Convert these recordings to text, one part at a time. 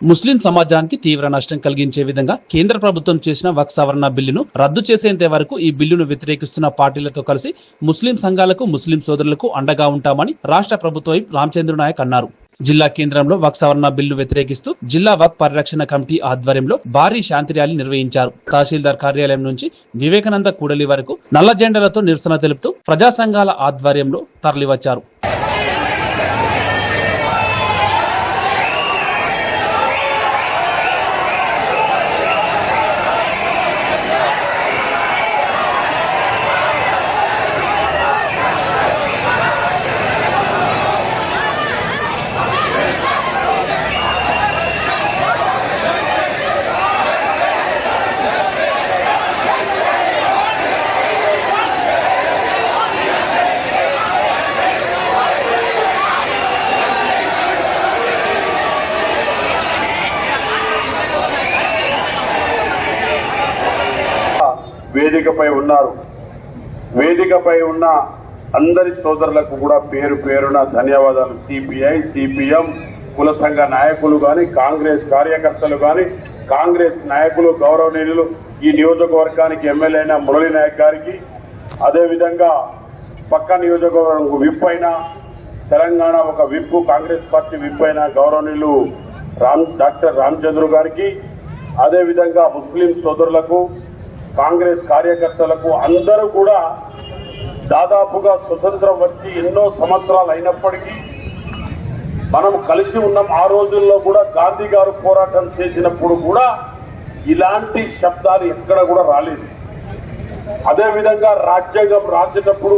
ముస్లిం సమాజానికి తీవ్ర నష్టం కలిగించే విధంగా కేంద్ర ప్రభుత్వం చేసిన వక్ సవరణ బిల్లును రద్దు చేసేంత వరకు ఈ బిల్లును వ్యతిరేకిస్తున్న పార్టీలతో కలిసి ముస్లిం సంఘాలకు ముస్లిం సోదరులకు అండగా ఉంటామని రాష్ట్ర ప్రభుత్వం రామచంద్ర నాయక్ అన్నారు. జిల్లా కేంద్రంలో వక్ సవరణ బిల్లు వ్యతిరేకిస్తూ జిల్లా వక్ పరిరక్షణ కమిటీ ఆధ్వర్యంలో భారీ శాంతి ర్యాలీ నిర్వహించారు. తహసీల్దార్ కార్యాలయం నుంచి వివేకానంద కూడలి వరకు నల్ల జెండాలతో నిరసన తెలుపుతూ ప్రజా సంఘాల ఆధ్వర్యంలో తరలివచ్చారు. వేదికపై ఉన్నారు. వేదికపై ఉన్న అందరి సోదరులకు కూడా పేరు పేరున ధన్యవాదాలు. సిపిఐ సిపిఎం కుల సంఘ నాయకులు గాని కాంగ్రెస్ కార్యకర్తలు గాని కాంగ్రెస్ నాయకులు గౌరవనీయులు ఈ నియోజకవర్గానికి ఎమ్మెల్యే అయిన మురళీ నాయక్ గారికి అదేవిధంగా పక్క నియోజకవర్గం విప్ అయిన తెలంగాణ ఒక విప్ కాంగ్రెస్ పార్టీ విప్ అయిన గౌరవనీయులు రామ్ డాక్టర్ రామచంద్రు గారికి అదేవిధంగా ముస్లిం సోదరులకు కాంగ్రెస్ కార్యకర్తలకు అందరూ కూడా దాదాపుగా స్వతంత్రం వచ్చి ఎన్నో సంవత్సరాలు అయినప్పటికీ మనం కలిసి ఉన్నాం ఆ రోజుల్లో కూడా గాంధీ గారు పోరాటం చేసినప్పుడు కూడా ఇలాంటి శబ్దాలు ఎక్కడ కూడా రాలేదు. అదేవిధంగా రాజ్యాంగం రాసేటప్పుడు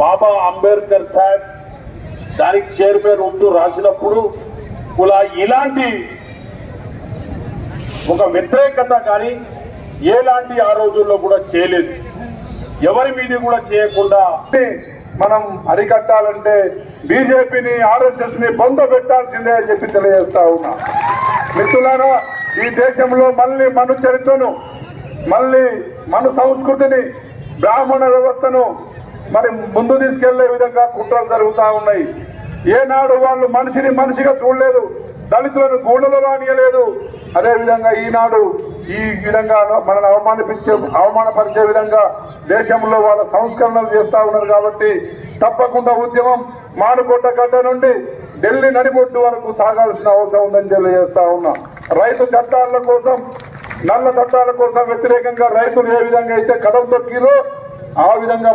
బాబా అంబేద్కర్ సాహెబ్ దానికి చైర్మన్ ఉంటూ రాసినప్పుడు ఇలా ఇలాంటి ఒక వ్యతిరేకత కానీ ఎలాంటి ఆ రోజుల్లో కూడా చేయలేదు. ఎవరి మీద కూడా చేయకుండా మనం అరికట్టాలంటే బీజేపీని ఆర్ఎస్ఎస్ని బొంద పెట్టాల్సిందే అని చెప్పి తెలియజేస్తా ఉన్నా. మిత్రులారా ఈ దేశంలో మళ్ళీ మను చరిత్రను మళ్ళీ మన సంస్కృతిని బ్రాహ్మణ వ్యవస్థను మరి ముందు తీసుకెళ్ళే విధంగా కుట్రలు జరుగుతూ ఉన్నాయి. ఏనాడు వాళ్ళు మనిషిని మనిషిగా చూడలేదు. దళితులను గూడలో రానియలేదు. అదేవిధంగా ఈనాడు ఈ విధంగా మనల్ని అవమానిపించే అవమానపరిచే విధంగా దేశంలో వాళ్ళ సంస్కరణలు చేస్తా ఉన్నారు కాబట్టి తప్పకుండా ఉద్యమం మానుకోట గడ్డ నుండి ఢిల్లీ నడిబొడ్డు వరకు సాగాల్సిన అవసరం ఉందని తెలియజేస్తా ఉన్నా. రైతు చట్టాల కోసం నల్ల చట్టాల కోసం వ్యతిరేకంగా రైతులు ఏ విధంగా అయితే కథం తొక్కిరో ఆ విధంగా